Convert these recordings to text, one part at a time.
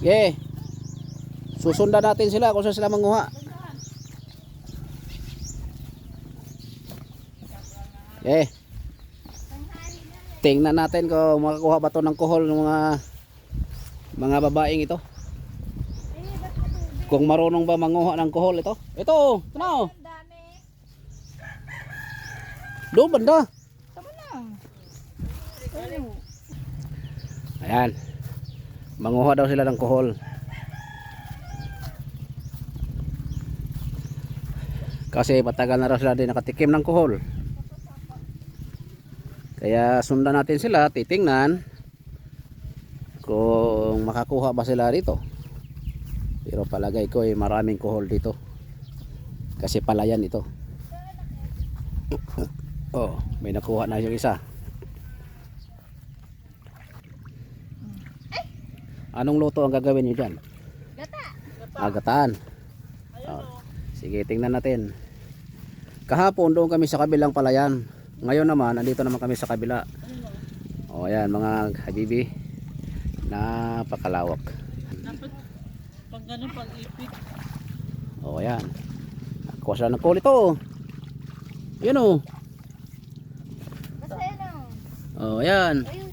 Okay. Susundan natin sila kung saan sila manguha. Okay. Tingnan natin kung makakuha ba to ng kuhol ng mga mga babaeng ito. Kung marunong ba manguha ng kuhol ito. Ito, ito na oh. Doon banda. Ayan. Manguha daw sila ng kuhol. Kasi patagal na raw sila din nakatikim ng kuhol. Kaya sundan natin sila, titingnan kung makakuha ba sila rito. Pero palagay ko ay maraming kuhol dito. Kasi palayan ito. oh, may nakuha na yung isa. Anong luto ang gagawin niyo dyan? Gata. Agataan. Oh, sige, tingnan natin. Kahapon doon kami sa kabilang palayan. Ngayon naman, andito naman kami sa kabila. O ayan, mga habibi. Napakalawak. Dapat pag ganun pag ipit. O ayan. Kuha sila ng kulit oh. Yan oh. Basta yan o. O ayan. Ayun.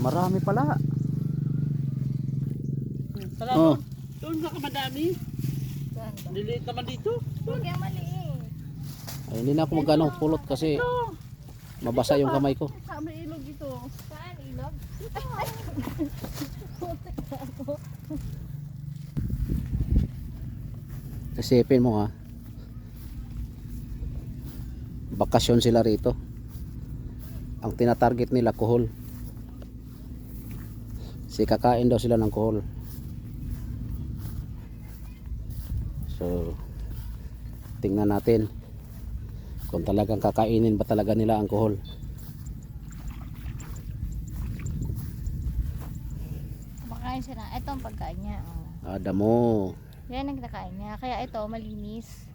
Marami pala. Tara Oh. doon. Na ka madami. Saan ba? Diliit naman dito. Huwag yung maliit. Ay, hindi na ako magano pulot kasi Ito. mabasa yung kamay ko. Sa may ilog ito. Saan? Ilog? Ako. Isipin mo ha. Bakasyon sila rito. Ang tinatarget nila kuhol. Si kakain daw sila ng kuhol. So tingnan natin kung talagang kakainin ba talaga nila ang kuhol. Kumakain siya na. Ito ang pagkain niya. Oh. Adamo. Yan ang kinakain niya. Kaya ito, malinis.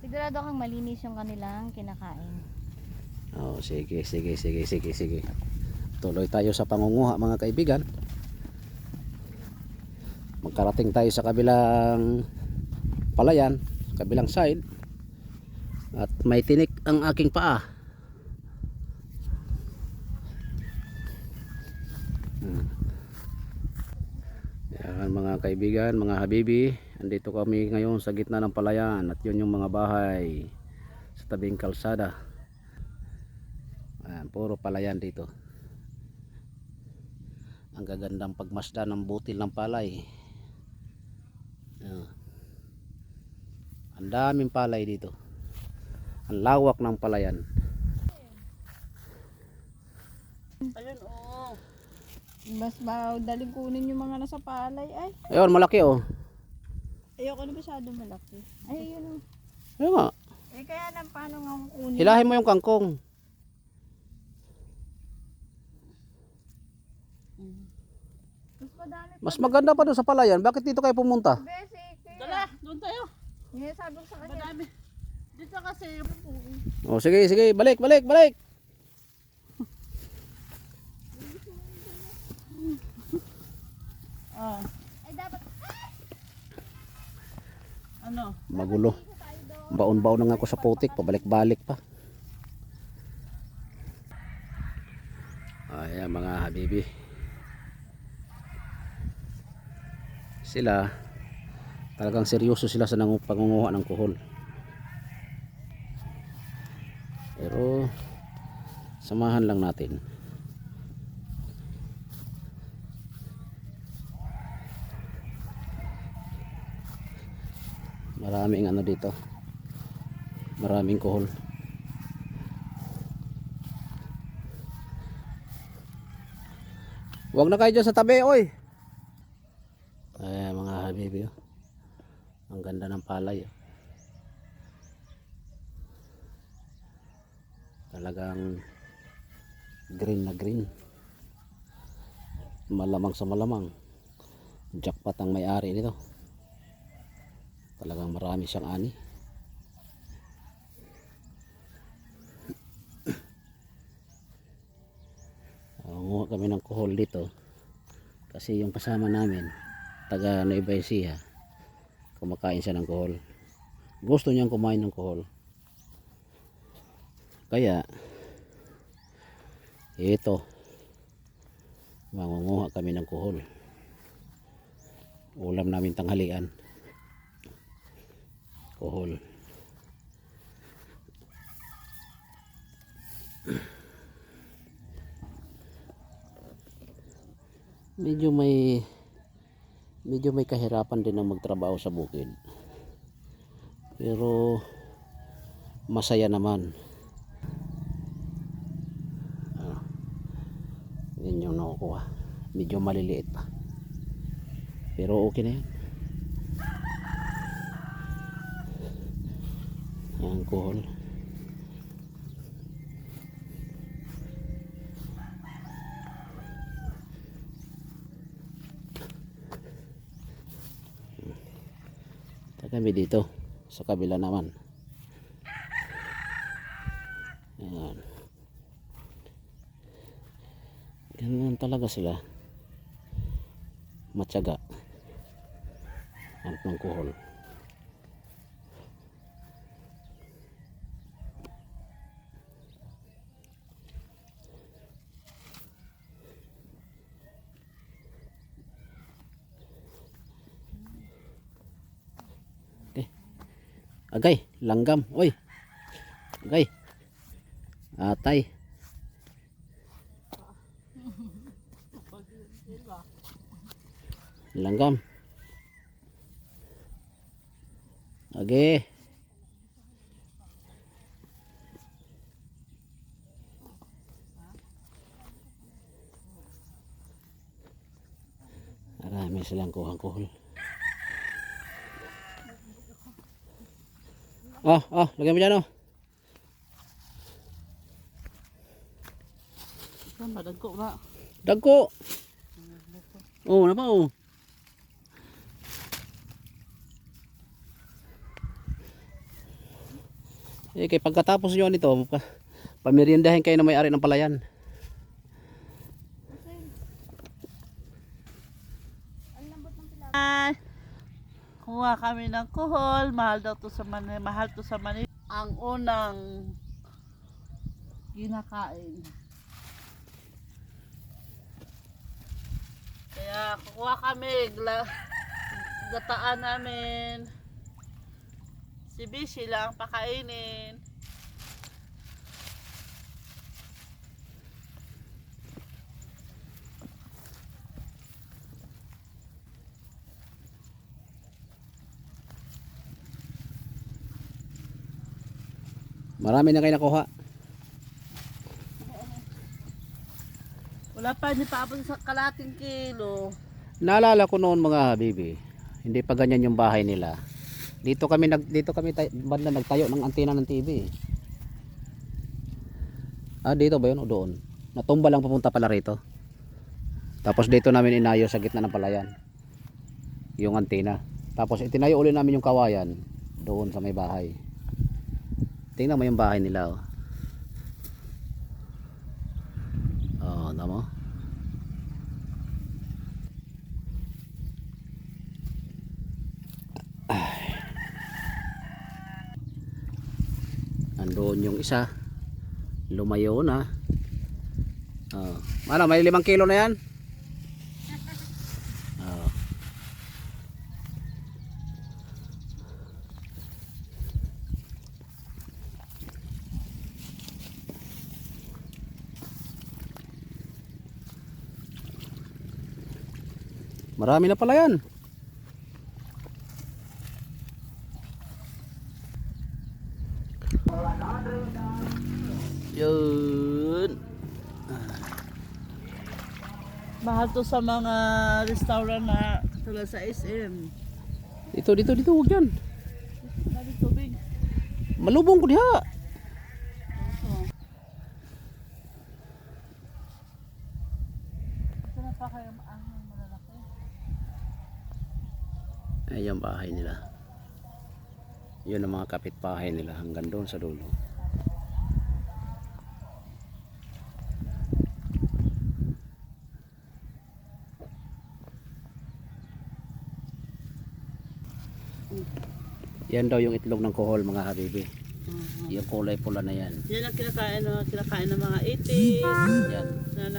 Sigurado kang malinis yung kanilang kinakain. Oh, sige, sige, sige, sige, sige. Tuloy tayo sa pangunguha mga kaibigan. Magkarating tayo sa kabilang palayan, kabilang side. At may tinik ang aking paa. Yan mga kaibigan, mga habibi. Andito kami ngayon sa gitna ng palayan at yun yung mga bahay sa tabing kalsada. Ayan, puro palayan dito. Ang gagandang pagmasda ng butil ng palay. Ayan. Ang daming palay dito. Ang lawak ng palayan. Ayun oh. Mas ba daling kunin yung mga nasa palay ay. Ayun, malaki oh. Ayoko na masyado malaki. Ay, yun. oh. Ayun nga. Eh, kaya lang paano nga kukunin? Hilahin mo yung kangkong. Mas maganda pa doon sa palayan. Bakit dito kayo pumunta? Besi. Dala, doon tayo. Ngayon sabi ko sa kanya. Madami. Dito kasi. Oh, sige, sige. Balik, balik, balik. Ah, Ay, dapat ano? Magulo. Baon-baon na nga ako sa putik. Pabalik-balik pa. Ayan mga habibi. Sila talagang seryoso sila sa pangunguha ng kuhol. Pero samahan lang natin. Maraming ano dito. Maraming kuhol. Huwag na kayo dyan sa tabi, oy. Ay, mga habibi. oh. Ang ganda ng palay. oh. Talagang green na green. Malamang sa malamang. Jackpot ang may-ari nito. Talagang marami siyang ani. Kami ng kuhol dito. Kasi yung kasama namin, taga Nueva Ecija, kumakain siya ng kuhol. Gusto niyang kumain ng kuhol. Kaya, ito, mangunguha kami ng kuhol. Ulam namin tanghalian. Kuhol. medyo may medyo may kahirapan din ang magtrabaho sa bukid. Pero masaya naman. Ah, yun yung nakukuha. Medyo maliliit pa. Pero okay na yan ang kuhol Saka kami dito sa kabila naman. Ayan. Ganun talaga sila. Matyaga. Hanap ng kuhol. gây lần gâm ui gây à, tay. Lần gâm ok agai mình sẽ làm cô hàng cô kuhul. Oh, oh, lagyan mo dyan oh. Saan ba? Dagko ba? Dagko. Oh, na pa oh. Eh, kay pagkatapos nyo nito, pa, pameriendahin kayo na may-ari ng palayan. Ay, kuha kami ng kuhol. Mahal daw to sa Manila. Mahal to sa Manila. Ang unang kinakain. Kaya kukuha kami. Gataan namin. Si Bishi lang pakainin. Marami na kayo nakuha. Wala pa, hindi pa abot sa kalating kilo. Naalala ko noon mga habibi, hindi pa ganyan yung bahay nila. Dito kami nag dito kami tay, banda nagtayo ng antena ng TV. Ah, dito ba 'yun o doon? Natumba lang papunta pala rito. Tapos dito namin inayo sa gitna ng palayan. Yung antena. Tapos itinayo uli namin yung kawayan doon sa may bahay. Tingnan mo yung bahay nila oh. Oh, tama mo? Andoon yung isa. Lumayo na. Oh. Ano, may limang kilo na yan? Marami na pala yan. Yun. Mahal to sa mga restaurant na tulad sa SM. Dito, dito, dito, huwag yan. Tubig. Malubong ko diha. Ito na pa kayo ang malalaki. Eh, ayan bahay nila yun ang mga kapitbahay nila hanggang doon sa dulo yan daw yung itlog ng kohol mga habibi uh -huh. yung kulay pula na yan yan ang kinakain, no? kinakain ng mga itis yan. Yan,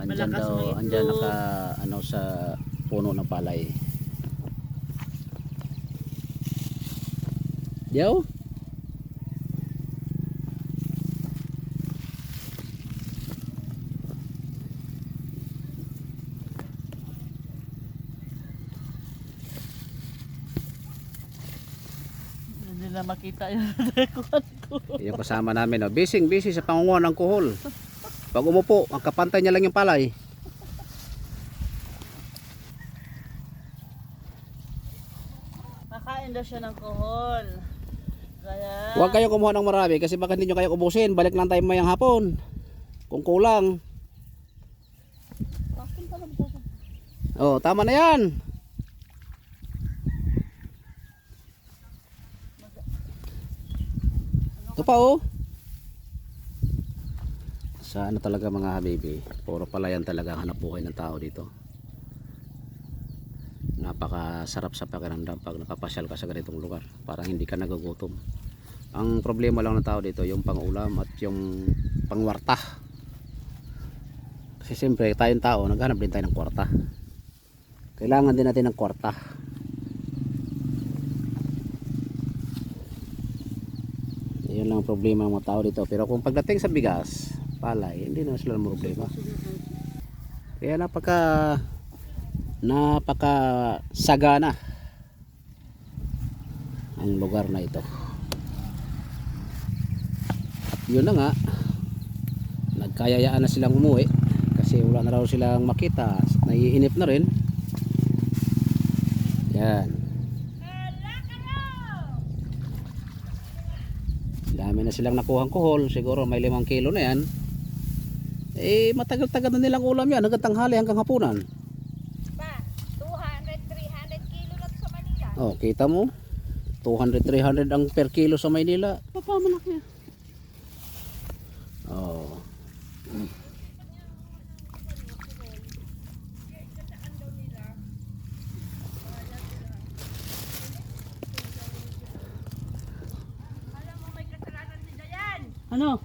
andyan malakas daw andyan naka ano sa puno ng palay Diyaw? hindi na makita yung record ko. Yung kasama namin, oh. busy busy sa pangunguha ng kuhol. Pag umupo, ang kapantay niya lang yung palay. Makain daw siya ng kohol. Kaya, Huwag kayo kumuha ng marami kasi baka hindi nyo kayo ubusin. Balik lang tayo mayang hapon. Kung kulang. Oh, tama na yan. Ito pa oh. Sa ano talaga mga habibi, puro palayan talaga ang hanap buhay ng tao dito. Napakasarap sa pakiramdam pag nakapasyal ka sa ganitong lugar. Parang hindi ka nagugutom. Ang problema lang ng tao dito, yung pangulam at yung pangwarta. Kasi siyempre, tayong tao, naghanap din tayo ng kwarta. Kailangan din natin ng kwarta. Yun lang ang problema ng mga tao dito. Pero kung pagdating sa bigas, palay, hindi na sila problema. Kaya napaka napaka sagana ang lugar na ito. At yun na nga, nagkayayaan na silang umuwi kasi wala na raw silang makita. Naiinip na rin. Yan. Dami na silang nakuhang kuhol. Siguro may limang kilo na yan. Eh, matagal-tagal na nilang ulam yan. Hanggang tanghali hanggang hapunan. Pa, 200, 300 kilo na sa Manila. Oh, kita mo? 200, 300 ang per kilo sa Maynila. papamalaki. Oh. Ano?